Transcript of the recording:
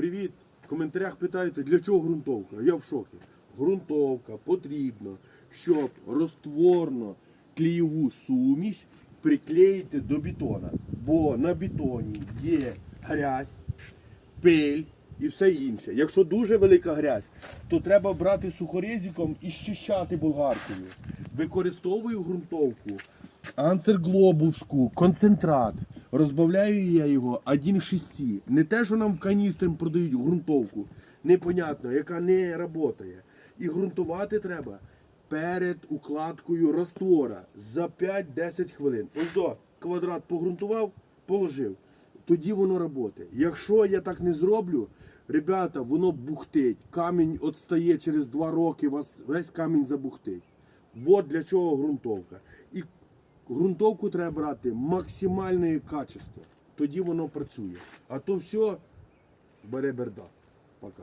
Привіт! В коментарях питаєте, для чого ґрунтовка? Я в шокі. Ґрунтовка потрібна, щоб розтворно клеєву суміш приклеїти до бетона. Бо на бетоні є грязь, пиль і все інше. Якщо дуже велика грязь, то треба брати сухорезиком і щищати болгаркою. Використовую ґрунтовку анцерглобовську, концентрат. Розбавляю я його 1,6. Не те, що нам в каністрі продають ґрунтовку, непонятно, яка не працює. І ґрунтувати треба перед укладкою раствора за 5-10 хвилин. Ось до квадрат погрунтував, положив. Тоді воно працює. Якщо я так не зроблю, ребята, воно бухтить. Камінь отстає через 2 роки, вас весь камінь забухтить. От для чого ґрунтовка. І Грунтовку треба брати максимальної качества. Тоді воно працює. А то все бере берда. Пока.